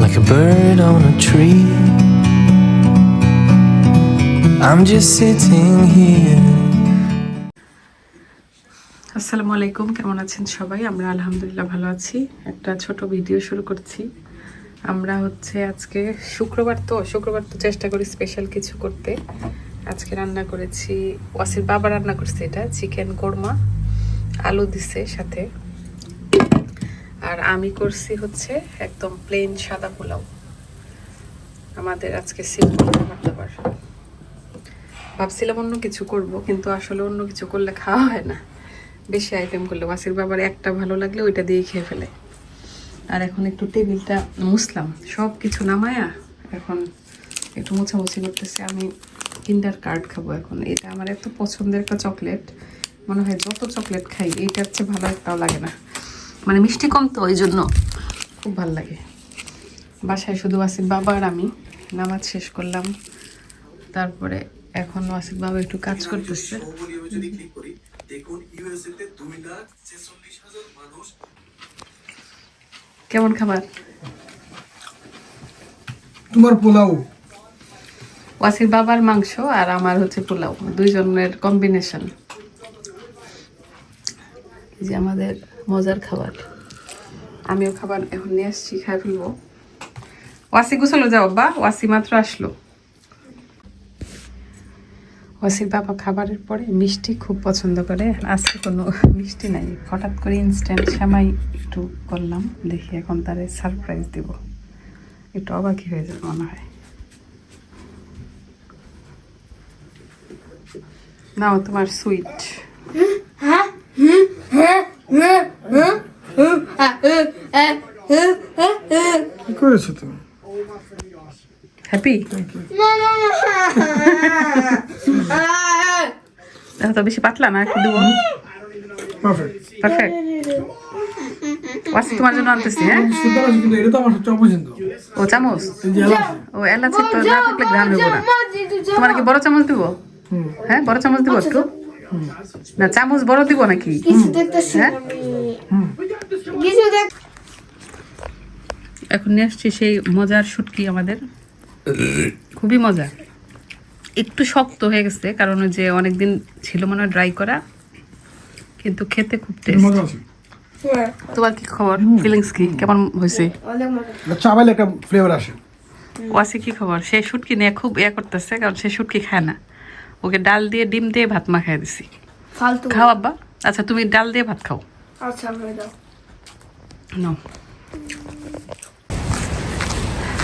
like a bird on a tree. I'm just sitting here. আসসালামু আলাইকুম, কেমন আছেন সবাই? আমরা আলহামদুলিল্লাহ ভালো আছি। একটা ছোট ভিডিও শুরু করছি। আমরা হচ্ছে আজকে শুক্রবার তো শুক্রবার তো চেষ্টা করি স্পেশাল কিছু করতে। আজকে রান্না করেছি ওয়াসির বাবা রান্না করছে এটা, চিকেন কোরমা, আলু দিছে সাথে। আর আমি করছি হচ্ছে একদম প্লেন সাদা পোলাও। আমাদের আজকে সিম্পল খাবার দাবার। ভাবছিলাম অন্য কিছু করব, কিন্তু আসলে অন্য কিছু করলে খাওয়া হয় না। বেশি আইটেম করলে। ওয়াসির বাবার একটা ভালো লাগলে ওইটা দিয়ে খেয়ে ফেলে। আর এখন একটু টেবিলটা মুছলাম। সব কিছু নামায়া এখন একটু মোছামুছি করতেছে। আমি কিন্ডার কার্ড খাব এখন। এটা আমার এত পছন্দের একটা চকলেট। মনে হয় যত চকলেট খাই, এইটার চেয়ে ভালো একটাও লাগে না। মানে মিষ্টি কম তো ওই জন্য। খুব ভালো লাগে। বাসায় শুধু ওয়াসির বাবা আর আমি। নামাজ শেষ করলাম। তারপরে এখন ওয়াসির বাবা একটু কাজ করতেছে। কেমন খাবার? তোমার পোলাও। ওয়াসির বাবার মাংস আর আমার হচ্ছে পোলাও। দুইজনের কম্বিনেশন যে আমাদের মজার খাবার। আমিও খাবার এখন নিয়ে আসছি খাই ফেলব। ওয়াসি গুছালো যাও বা ওয়াসি মাত্র আসলো। ওয়াসির বাবা খাবারের পরে মিষ্টি খুব পছন্দ করে আজকে কোনো মিষ্টি নাই। হঠাৎ করে ইনস্ট্যান্ট সেমাই একটু করলাম দেখি এখন তারে সারপ্রাইজ দিব। একটু অবাকই হয়ে যাবে মনে হয়। নাও তোমার সুইট কি করেছ তুমি হ্যাপি তো বেশি পাতলা না একটু দেবো। পারফেক্ট ওয়াসি তোমার জন্য আনতেছি হ্যাঁ? ও চামচ? ও এলাচি তো না থাকলে গ্রাম দেবো না। তোমার কি বড় চামচ দিব? হ্যাঁ বড় চামচ দিব একটু? না চামচ বড় দিব নাকি? হ্যাঁ? কিছু দেখ। এখন নিয়ে আসছি সেই মজার শুটকি আমাদের। খুবই মজা। একটু শক্ত হয়ে গেছে কারণ ওই যে অনেকদিন ছিল মনে হয় ড্রাই করা কিন্তু খেতে খুব টেস্ট মজা আছে। তোমার কি খবর? ফিলিংস কি? কেমন হয়েছে? অনেক মজা। এটা চাবাইলে একটা ফ্লেভার আসে। ওয়াসি কি খবর? সে শুটকি নিয়ে খুব ইয়ে করতেছে কারণ সে শুটকি খায় না। ওকে ডাল দিয়ে ডিম দিয়ে ভাত মাখাই দিছি। ফালতু। খাও আব্বা। আচ্ছা তুমি ডাল দিয়ে ভাত খাও। আচ্ছা হয়ে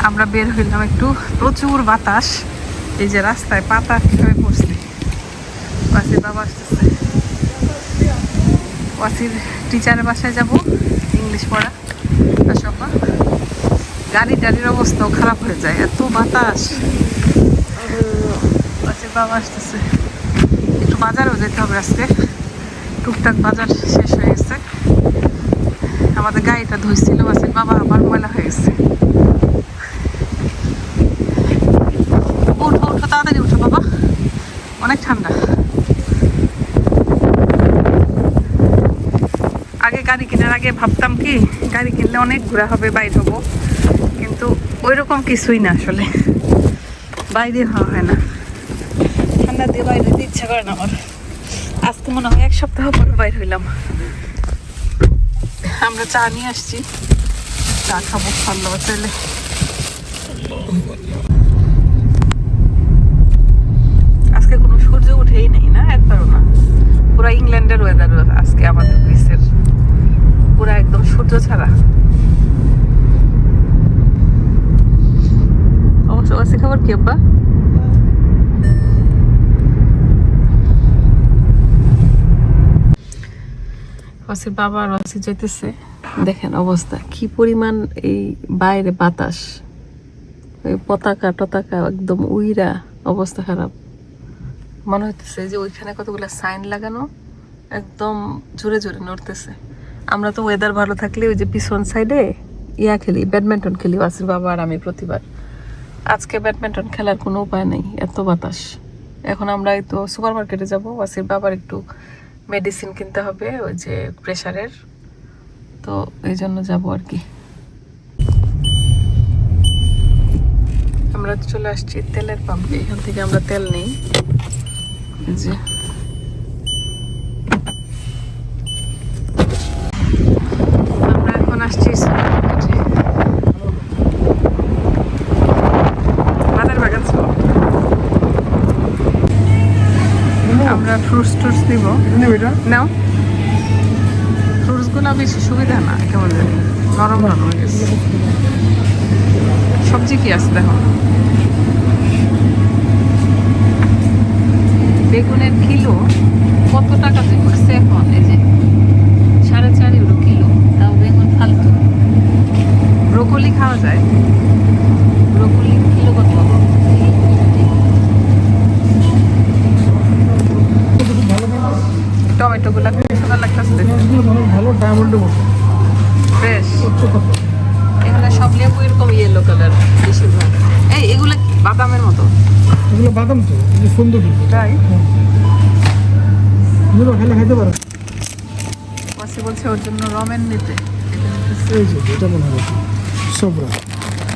আমরা বের হইলাম একটু প্রচুর বাতাস। এই যে রাস্তায় পাতা কীভাবে পড়ছে? ওয়াসির বাবা আসতেছে। ওয়াসির টিচারের বাসায় যাব ইংলিশ পড়া। আপা। গাড়ি টাড়ির অবস্থাও খারাপ হয়ে যায়, এত বাতাস। ওয়াসির বাবা আসতেছে। একটু বাজারেও যেতে হবে আজকে। টুকটাক বাজার শেষ হয়ে গেছে। আমাদের গাড়িটা ধুইছিল ওয়াসির বাবা আবার ময়লা হয়ে গেছে। উঠো উঠো, তাড়াতাড়ি উঠো বাবা। অনেক ঠান্ডা। আগে গাড়ি কেনার আগে ভাবতাম কি, গাড়ি কিনলে অনেক ঘোরা হবে, বাইরে হব। কিন্তু ওই রকম কিছুই না আসলে। বাইরে হওয়া হয় না। ঠান্ডা দিয়ে বাইরে ইচ্ছা করে না আমার। আজকে মনে হয় এক সপ্তাহ পরে বাইরে হইলাম। আমরা চা নিয়ে আসছি। চা খাব, ভালো চাইলে আজকে কোনো সূর্য উঠেই নেই না একবারও না পুরো ইংল্যান্ডের ওয়েদার আজকে আমাদের গ্রিসের। পুরো একদম সূর্য ছাড়া। অবশ্য অবশ্য খবর কি আব্বা? ওসির বাবা আর যেতেছে দেখেন অবস্থা, কি পরিমাণ এই বাইরে বাতাস ওই পতাকা টতাকা একদম উইরা অবস্থা খারাপ। মনে হইতেছে যে ওইখানে কতগুলো সাইন লাগানো, একদম জোরে জোরে নড়তেছে। আমরা তো ওয়েদার ভালো থাকলে ওই যে পিছন সাইডে ইয়া খেলি ব্যাডমিন্টন খেলি ওয়াসির বাবা আর আমি প্রতিবার। আজকে ব্যাডমিন্টন খেলার কোনো উপায় নেই, এত বাতাস। এখন আমরা তো সুপার মার্কেটে যাব ওয়াসির বাবার একটু মেডিসিন কিনতে হবে, ওই যে প্রেশারের তো এই জন্য যাব আর কি। আমরা চলে আসছি তেলের পাম্পে এখান থেকে আমরা তেল নিই। যে। ফ্রুটস টুটস নিব এটা এটা নাও। ফ্রুটসগুলো বেশি সুবিধা না কেমন জানি। নরম নরম গেছে সবজি কি আছে দেখো? বেগুনের কিলো কত টাকা যে করছে এখন? এই যে সাড়ে চার ইউরো কিলো তাও বেগুন ফালতু। ব্রোকলি খাওয়া যায় ব্রোকলি কিলো কত খুব সুন্দর লাগতেছে ভালো এগুলো সব লেবু এরকম ইয়েলো কালার বেশিরভাগ। এই এগুলো বাদামের মতো? এগুলো বাদাম তো এই সুন্দর। তাই? এগুলো খেলে খাইতে পারো। ওয়াসি বলছে ওর জন্য রমেন নিতে। এই যে এটা মনে হবে সবরা।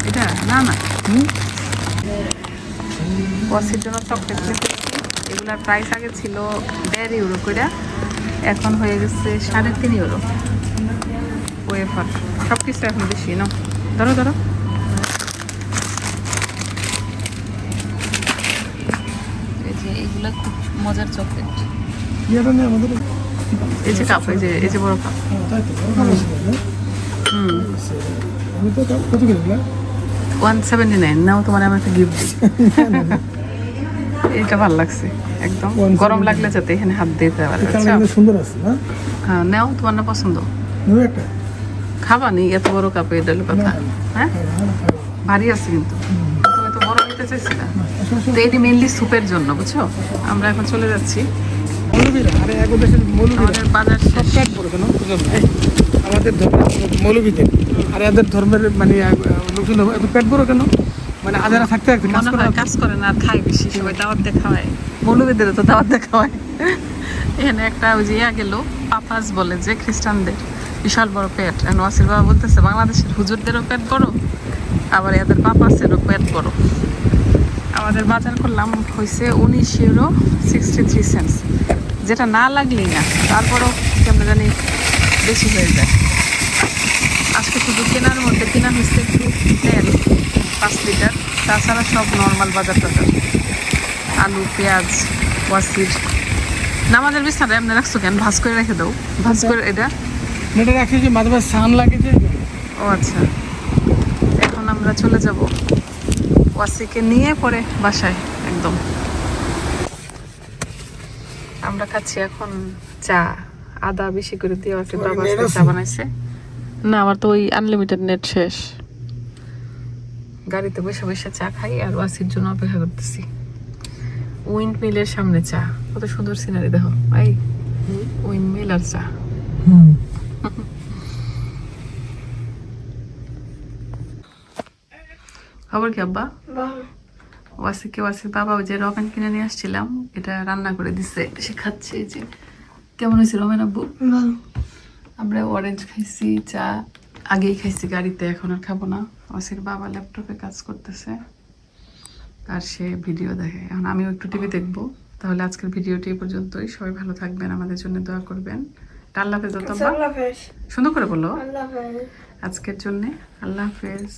এটা? না না। ওয়াসির জন্য চকলেট নিতে এগুলার প্রাইস আগে ছিল দেড় ইউরো করে এখন হয়ে গেছে সাড়ে তিন ইউরো ওয়েফার। সব কিছু এখন বেশি না? ধরো ধরো। খুব মজার চকলেট এই যে কাপ এই যে এই যে বড় কাপ। হ্যাঁ? হুম। ওয়ান সেভেন্টি নাইন নাও তোমার আমি একটা গিফট দিই। এটা ভালো লাগছে। একদম। গরম লাগলে যাতে এখানে হাত দিতে পারে? কিন্তু সুন্দর আছে না? হ্যাঁ নাও তোমার না পছন্দ? খাবা নি? এত বড় কাপে এটা কথা। হ্যাঁ। ভারী আছে কিন্তু। তুমি তো বড় নিতে চাইছিলা। তো এটি মেনলি স্যুপের জন্য বুঝছ? আমরা এখন চলে যাচ্ছি। আমাদের বাজার সব পড়ে কেন এই, আমাদের ধর্মের মৌলবীদের আর এদের ধর্মের মানে লোকজন পেট বড় কেন? মানে আজারা থাকতে থাকতে কাজ করা হয় কাজ করে না আর খায় বেশি সবাই দাওয়াত দিয়ে খাওয়ায়। মৌলবীদের তো দাওয়াত দিয়ে খাওয়ায়। এখানে একটা ওই যে ইয়া গেল পাপাস বলে যে খ্রিস্টানদের বিশাল বড় পেট। আর ওয়াসির বাবা বলতেছে বাংলাদেশের হুজুরদেরও পেট বড় আবার এদের পাপাসেরও পেট বড়। আমাদের বাজার করলাম হয়েছে উনিশ ইউরো সিক্সটি থ্রি সেন্টস যেটা না লাগলেই না তারপরও কেমন জানি বেশি হয়ে যায়। আজকে শুধু কেনার মধ্যে কেনা হয়েছে একটু তেল। পাঁচ লিটার। তাছাড়া সব নর্মাল বাজার টাজার। আলু পেঁয়াজ ওয়াসির নামাজের বিছানা এমনি রাখছো কেন? ভাজ করে রেখে দাও। ভাজ করে এটা। এটা রাখি যে মাঝে মাঝে সান লাগে যে? ও আচ্ছা। এখন আমরা চলে যাব ওয়াসিকে নিয়ে পরে বাসায় একদম। আমরা খাচ্ছি এখন চা। আদা বেশি করে দিয়ে আছে বাবা চা বানাইছে। না আমার তো ওই আনলিমিটেড নেট শেষ। গাড়িতে বসে বসে চা খাই আর ওয়াসির জন্য অপেক্ষা করতেছি। উইন্ড মিলের সামনে চা। কত সুন্দর সিনারি দেখো। ভাই উইন্ড মিল আর চা। খবর কি আব্বা? ওয়াসিকে ওয়াসির বাবা ওই যে রমেন কিনে নিয়ে আসছিলাম এটা রান্না করে দিছে সে খাচ্ছে এই যে। কেমন হয়েছে রমেন আব্বু? আমরা অরেঞ্জ খাইছি চা আগেই খাইছি গাড়িতে এখন আর খাব না। ওয়াসির বাবা ল্যাপটপে কাজ করতেছে আর সে ভিডিও দেখে। এখন আমিও একটু টিভি দেখব। তাহলে আজকের ভিডিওটি এই পর্যন্তই। সবাই ভালো থাকবেন আমাদের জন্য দোয়া করবেন। আল্লাহ হাফেজ হাফেজ। সুন্দর করে বলো। আল্লাহ হাফেজ। আজকের জন্যে আল্লাহ হাফেজ।